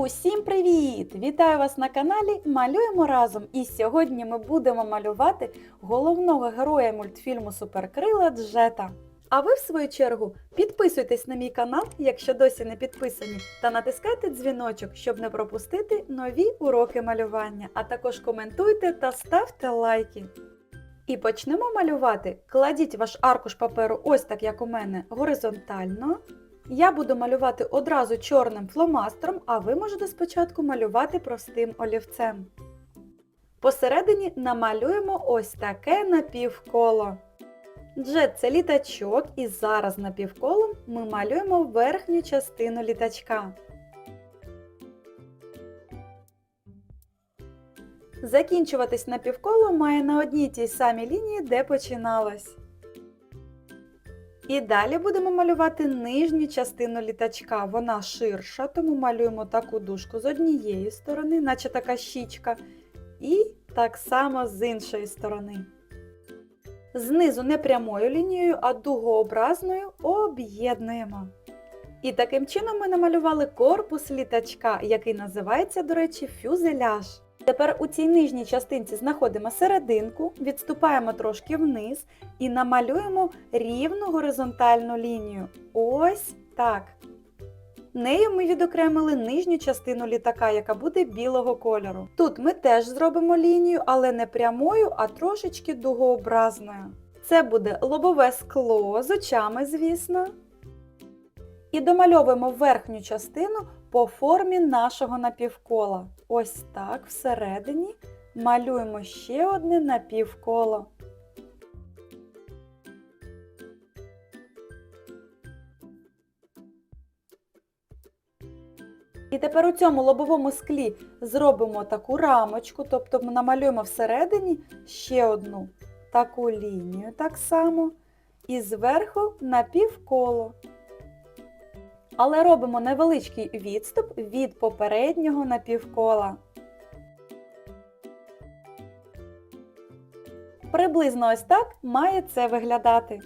Усім привіт! Вітаю вас на каналі Малюємо разом. І сьогодні ми будемо малювати головного героя мультфільму Суперкрила Джета. А ви, в свою чергу, підписуйтесь на мій канал, якщо досі не підписані, та натискайте дзвіночок, щоб не пропустити нові уроки малювання, а також коментуйте та ставте лайки. І почнемо малювати. Кладіть ваш аркуш паперу ось так, як у мене, горизонтально. Я буду малювати одразу чорним фломастером, а ви можете спочатку малювати простим олівцем. Посередині намалюємо ось таке напівколо. Джет це літачок, і зараз напівколом ми малюємо верхню частину літачка. Закінчуватись напівколо має на одній тій самій лінії, де починалось. І далі будемо малювати нижню частину літачка. Вона ширша, тому малюємо таку дужку з однієї сторони, наче така щічка, і так само з іншої сторони. Знизу не прямою лінією, а дугообразною об'єднуємо. І таким чином ми намалювали корпус літачка, який називається, до речі, фюзеляж. Тепер у цій нижній частинці знаходимо серединку, відступаємо трошки вниз і намалюємо рівну горизонтальну лінію. Ось так. Нею ми відокремили нижню частину літака, яка буде білого кольору. Тут ми теж зробимо лінію, але не прямою, а трошечки дугообразною. Це буде лобове скло з очами, звісно. І домальовуємо верхню частину по формі нашого напівкола. Ось так всередині малюємо ще одне напівколо. І тепер у цьому лобовому склі зробимо таку рамочку, тобто ми намалюємо всередині ще одну таку лінію так само. І зверху напівколо. Але робимо невеличкий відступ від попереднього напівкола. Приблизно ось так має це виглядати.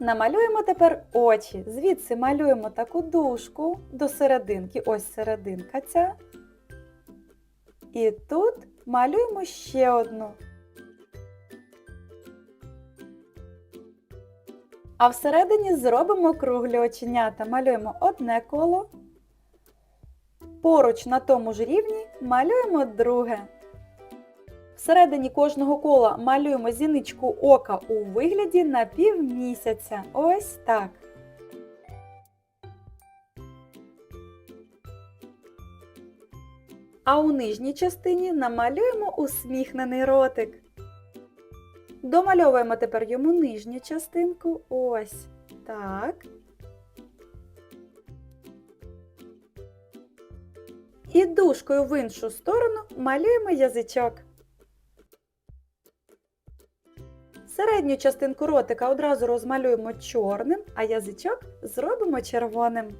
Намалюємо тепер очі. Звідси малюємо таку дужку до серединки. Ось серединка ця. І тут малюємо ще одну. А всередині зробимо круглі оченята. Малюємо одне коло. Поруч на тому ж рівні малюємо друге. Всередині кожного кола малюємо зіничку ока у вигляді напівмісяця. Ось так. А у нижній частині намалюємо усміхнений ротик. Домальовуємо тепер йому нижню частинку. Ось так. І дужкою в іншу сторону малюємо язичок. Середню частинку ротика одразу розмалюємо чорним, а язичок зробимо червоним.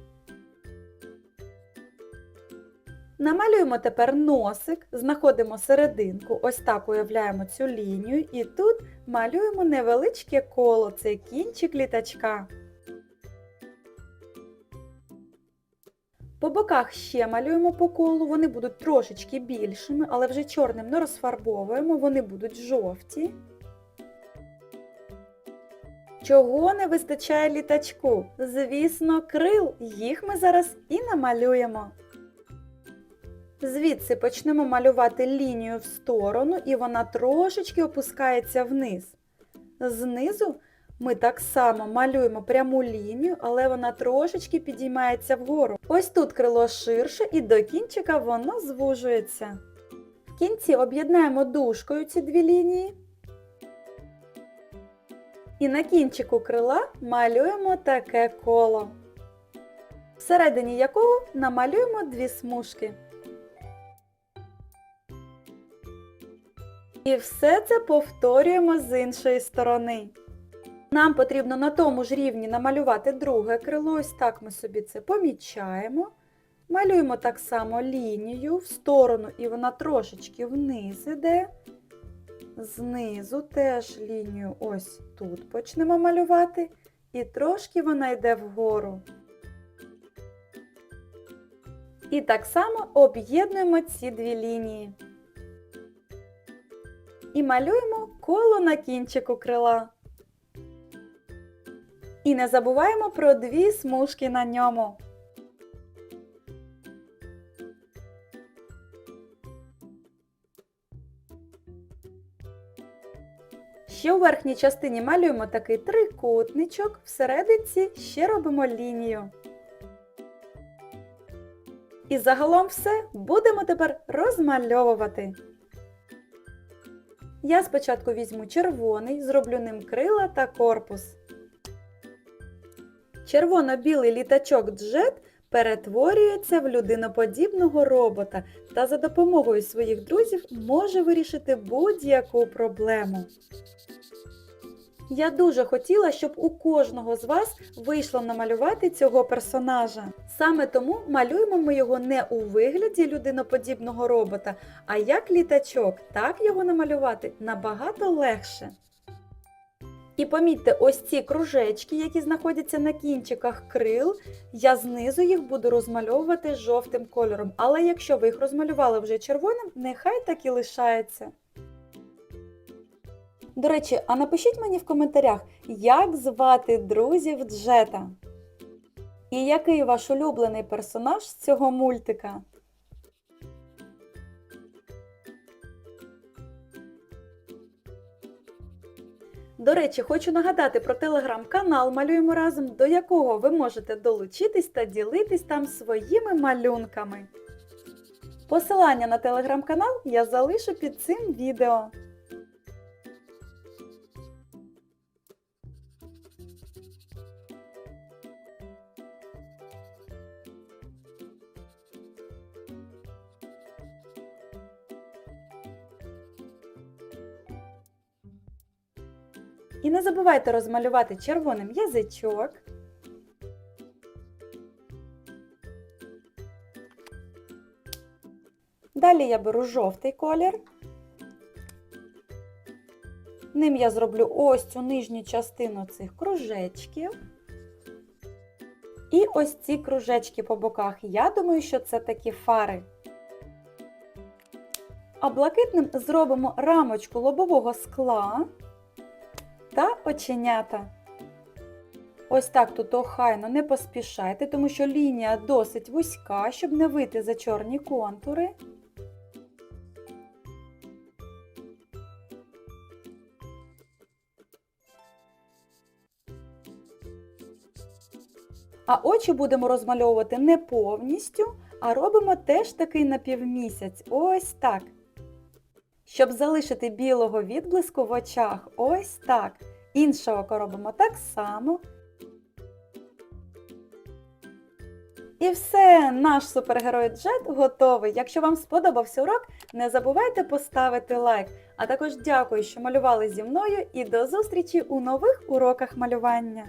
Намалюємо тепер носик, знаходимо серединку, ось так уявляємо цю лінію, і тут малюємо невеличке коло, це кінчик літачка. По боках ще малюємо по колу, вони будуть трошечки більшими, але вже чорним не розфарбовуємо, вони будуть жовті. Чого не вистачає літачку? Звісно, крил. Їх ми зараз і намалюємо. Звідси почнемо малювати лінію в сторону і вона трошечки опускається вниз. Знизу ми так само малюємо пряму лінію, але вона трошечки підіймається вгору. Ось тут крило ширше і до кінчика воно звужується. В кінці об'єднаємо дужкою ці дві лінії. І на кінчику крила малюємо таке коло, всередині якого намалюємо дві смужки. І все це повторюємо з іншої сторони. Нам потрібно на тому ж рівні намалювати друге крило, ось так ми собі це помічаємо. Малюємо так само лінію в сторону, і вона трошечки вниз іде. Знизу теж лінію ось тут почнемо малювати, і трошки вона йде вгору. І так само об'єднуємо ці дві лінії. І малюємо коло на кінчику крила. І не забуваємо про дві смужки на ньому. Ще у верхній частині малюємо такий трикутничок, всерединці ще робимо лінію. І загалом все будемо тепер розмальовувати. Я спочатку візьму червоний, зроблю ним крила та корпус. Червоно-білий літачок джет перетворюється в людиноподібного робота та за допомогою своїх друзів може вирішити будь-яку проблему. Я дуже хотіла, щоб у кожного з вас вийшло намалювати цього персонажа. Саме тому малюємо ми його не у вигляді людиноподібного робота, а як літачок. Так його намалювати набагато легше. І помітьте, ось ці кружечки, які знаходяться на кінчиках крил, я знизу їх буду розмальовувати жовтим кольором. Але якщо ви їх розмалювали вже червоним, нехай так і лишається. До речі, а напишіть мені в коментарях, як звати друзів Джета. І який ваш улюблений персонаж з цього мультика? До речі, хочу нагадати про телеграм-канал Малюємо разом, до якого ви можете долучитись та ділитись там своїми малюнками. Посилання на телеграм-канал я залишу під цим відео. І не забувайте розмалювати червоним язичок. Далі я беру жовтий колір. Ним я зроблю ось цю нижню частину цих кружечків. І ось ці кружечки по боках. Я думаю, що це такі фари. А блакитним зробимо рамочку лобового скла та оченята. Ось так тут охайно не поспішайте, тому що лінія досить вузька, щоб не вийти за чорні контури. А очі будемо розмальовувати не повністю, а робимо теж такий напівмісяць. Ось так. Щоб залишити білого відблиску в очах, ось так. Інше око робимо так само. І все, наш супергерой Джет готовий. Якщо вам сподобався урок, не забувайте поставити лайк. А також дякую, що малювали зі мною і до зустрічі у нових уроках малювання.